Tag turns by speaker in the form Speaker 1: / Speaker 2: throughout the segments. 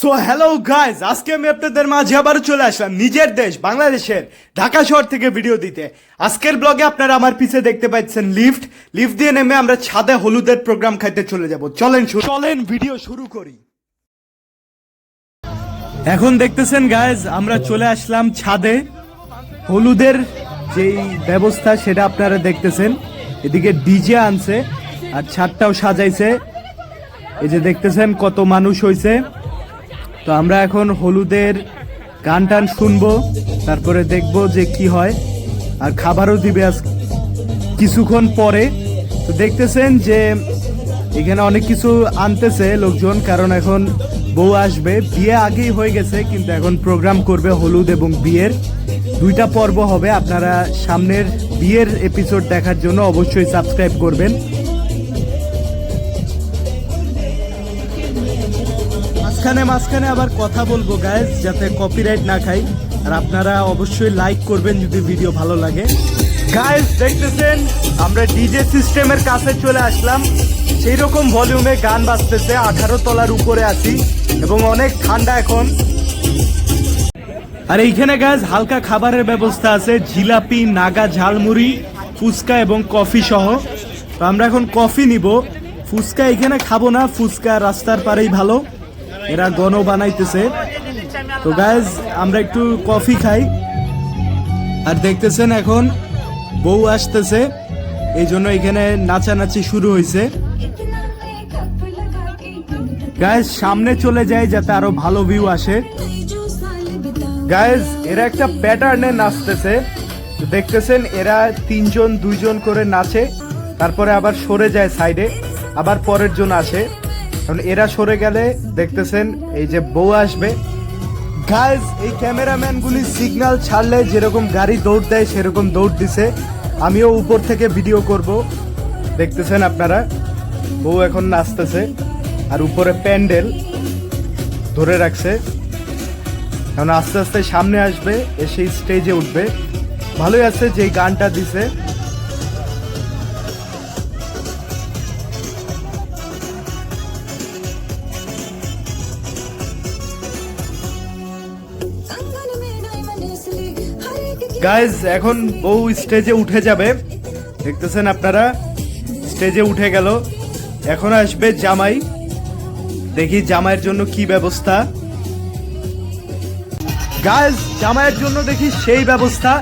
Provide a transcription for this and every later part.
Speaker 1: So hello guys আজকে আমি আপনাদের মাঝে আবার চলে আসলাম নিজের দেশ, বাংলাদেশের, ঢাকা শহর থেকে ভিডিও দিতে। আজকের ব্লগে আপনারা আমার পিছে দেখতে পাচ্ছেন লিফট লিফট দিয়ে নেমে আমরা ছাদে হলুদের প্রোগ্রাম খাইতে চলে যাব। চলেন চলেন ভিডিও শুরু করি। এখন দেখতেছেন গাইজ আমরা চলে আসলাম ছাদে। হলুদের যেই ব্যবস্থা, সেটা আপনারা দেখতেছেন। এদিকে ডিজে আনছে, আর ছাদটাও সাজাইছে। এই যে দেখতেছেন কত মানুষ হয়েছে তো আমরা এখন হলুদের গান টান শুনব, তারপরে দেখব যে কি হয়, আর খাবারও দিবে আজ কিছুক্ষণ পরে। তো দেখতেছেন যে এখানে অনেক কিছু আনতেছে লোকজন, কারণ এখন বউ আসবে। বিয়ে আগেই হয়ে গেছে, কিন্তু এখন প্রোগ্রাম করবে হলুদ এবং বিয়ের। দুইটা পর্ব হবে, আপনারা সামনের বিয়ের এপিসোড দেখার জন্য অবশ্যই সাবস্ক্রাইব করবেন। মাঝখানে মাঝখানে আবার কথা বলব গাইজ যাতে কপিরাইট না খাই। আর আপনারা অবশ্যই লাইক করবেন যদি ভিডিও ভালো লাগে। গাইজ দেখতেছেন, আমরা ডিজে সিস্টেমের কাছে চলে আসলাম। সেই রকম ভলিউমে গান বাজতেছে, আঠারো তলার উপরে আছি, এবং অনেক ঠান্ডা এখন। আর এইখানে গাছ হালকা খাবারের ব্যবস্থা আছে, জিলাপি, নাগা, ঝালমুড়ি, ফুচকা এবং কফি সহ। তো আমরা এখন কফি নিব। ফুচকা এখানে খাব না, ফুচকা রাস্তার পারেই ভালো। এরা গণ বানাইতেছে। তো গাইজ আমরা একটু কফি খাই। আর দেখতেছেন এখন বউ আসতেছে। এই জন্য এখানে নাচানাচি শুরু হয়েছে গাইজ সামনে চলে যায় যাতে আরও ভালো ভিউ আসে। গাইজ এরা একটা প্যাটার্নে নাচতেছে। দেখতেছেন এরা তিনজন, দুইজন করে নাচে। তারপরে আবার সরে যায় সাইডে আবার পরের জন আসে। কারণ এরা সরে গেলে দেখতেছেন এই যে বউ আসবে। গাইজ এই ক্যামেরাম্যান গুলি সিগন্যাল ছাড়লে যেরকম গাড়ি দৌড় দেয়, সেরকম দৌড় দিছে। আমিও উপর থেকে ভিডিও করব। দেখতেছেন আপনারা? বউ এখন নাচতেছে আর উপরে প্যান্ডেল ধরে রাখছে। এখন আস্তে আস্তে সামনে আসবে, এসে স্টেজে উঠবে। ভালোই আছে যে গানটা দিছে। গাইজ এখন বউ স্টেজে উঠে যাবে। দেখতেছেন আপনারা? স্টেজে উঠে গেল। এখন আসবে জামাই। দেখি জামাইয়ের জন্য কি ব্যবস্থা। গাইজ জামাইয়ের জন্য দেখি সেই ব্যবস্থা।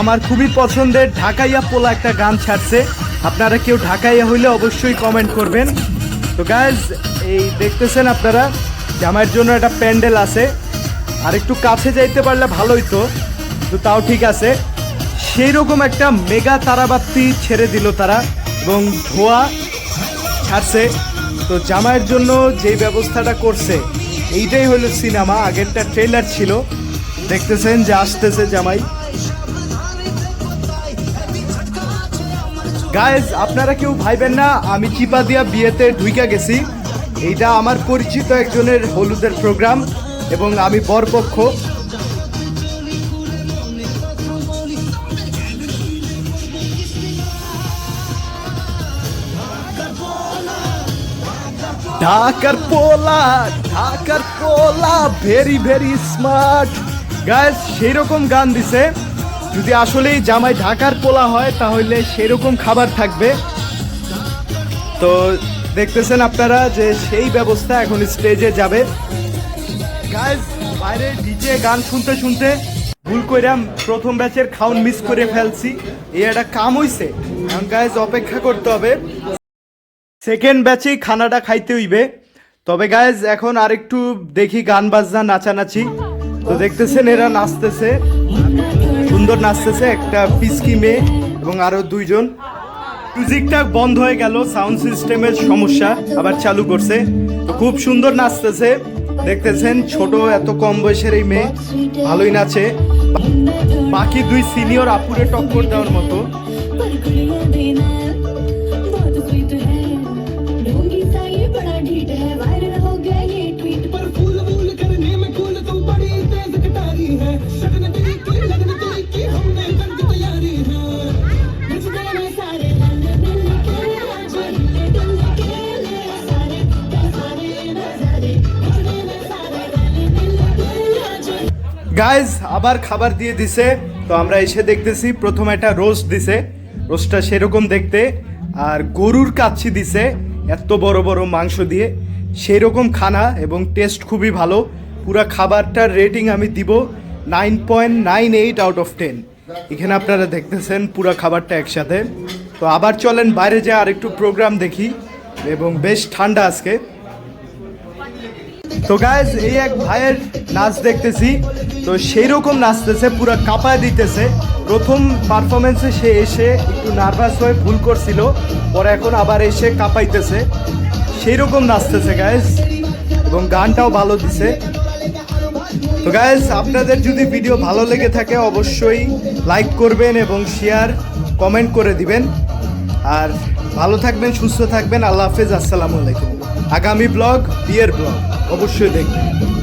Speaker 1: আমার খুবই পছন্দের ঢাকাইয়া পোলা একটা গান ছাড়ছে। আপনারা কেউ ঢাকাইয়া হইলে অবশ্যই কমেন্ট করবেন। তো গাইজ এই দেখতেছেন আপনারা? জামাইয়ের জন্য একটা প্যান্ডেল আছে। আর একটু কাছে যাইতে পারলে ভালোই তো। তো তাও ঠিক আছে। সেই রকম একটা মেগা তারাবাতি ছেড়ে দিল তারা এবং ধোয়া ছাড়ছে। তো জামাইয়ের জন্য যে ব্যবস্থাটা করছে, এইটাই হলো সিনেমা। আগেরটা ট্রেলার ছিল। দেখতেছেন যে আসতেছে জামাই। গাইজ আপনারা কেউ ভাইবেন না, আমি চিপা দিয়া বিয়েতে ঢুইকা গেছি। এইটা আমার পরিচিত একজনের হলুদের প্রোগ্রাম এবং আমি বরপক্ষ। ঢাকার পোলা ঢাকার পোলা ভেরি ভেরি স্মার্ট গাইস সেই রকম গান দিছে। যদি আসলেই জামাই ঢাকার পোলা হয়, তাহলে সেরকম খাবার থাকবে। তো দেখতেছেন আপনারা যে সেই ব্যবস্থা এখন স্টেজে যাবে। গাইস বাইরে ডিজে গান শুনতে শুনতে ভুল কইরাম প্রথম ব্যাচের খাউন মিস করে ফেলছি। এই একটা কাম হইছে। গাইজ অপেক্ষা করতে হবে। সেকেন্ড ব্যাচেই খানাটা খাইতে হইবে। তবে গায়েজ এখন আরেকটু দেখি গান বাজনা, নাচানাচি। তো দেখতেছেন এরা নাচতেছে। সুন্দর নাচতেছে একটা পিসকি মেয়ে এবং আরও দুইজন। মিউজিকটা বন্ধ হয়ে গেল সাউন্ড সিস্টেমের সমস্যা আবার চালু করছে। তো খুব সুন্দর নাচতেছে। দেখতেছেন ছোট এত কম বয়সের এই মেয়ে, ভালোই নাচে। বাকি দুই সিনিয়র আপুরে টক্কর দেওয়ার মতো। গাইজ আবার খাবার দিয়ে দিছে। তো আমরা এসে দেখতেছি, প্রথম একটা রোস্ট দিছে। রোস্টটা সেরকম দেখতে। আর গরুর কাচ্ছি দিছে, এত বড় বড় মাংস দিয়ে। সেই রকম খানা এবং টেস্ট খুবই ভালো। পুরা খাবারটার রেটিং আমি দিব nine point nine eight out of ten এখানে আপনারা দেখতেছেন পুরা খাবারটা একসাথে। তো আবার চলেন, বাইরে যা আর একটু প্রোগ্রাম দেখি। এবং বেশ ঠান্ডা আজকে। তো গাইজ এই এক ভাইয়ের নাচ দেখতেছি। তো সেই রকম নাচতেছে, পুরো কাঁপায় দিতেছে। প্রথম পারফরমেন্সে সে এসে একটু নার্ভাস হয়ে ভুল করছিল, পরে এখন আবার এসে কাঁপাইতেছে। সেই রকম নাচতেছে গায়েস এবং গানটাও ভালো দিছে। তো গাইজ আপনাদের যদি ভিডিও ভালো লেগে থাকে, অবশ্যই লাইক করবেন এবং শেয়ার কমেন্ট করে দিবেন। আর ভালো থাকবেন, সুস্থ থাকবেন, আল্লাহ হাফেজ, আসসালামু আলাইকুম। আগামী ব্লগ বিয়ের ব্লগ। অবশ্যই দেখবেন।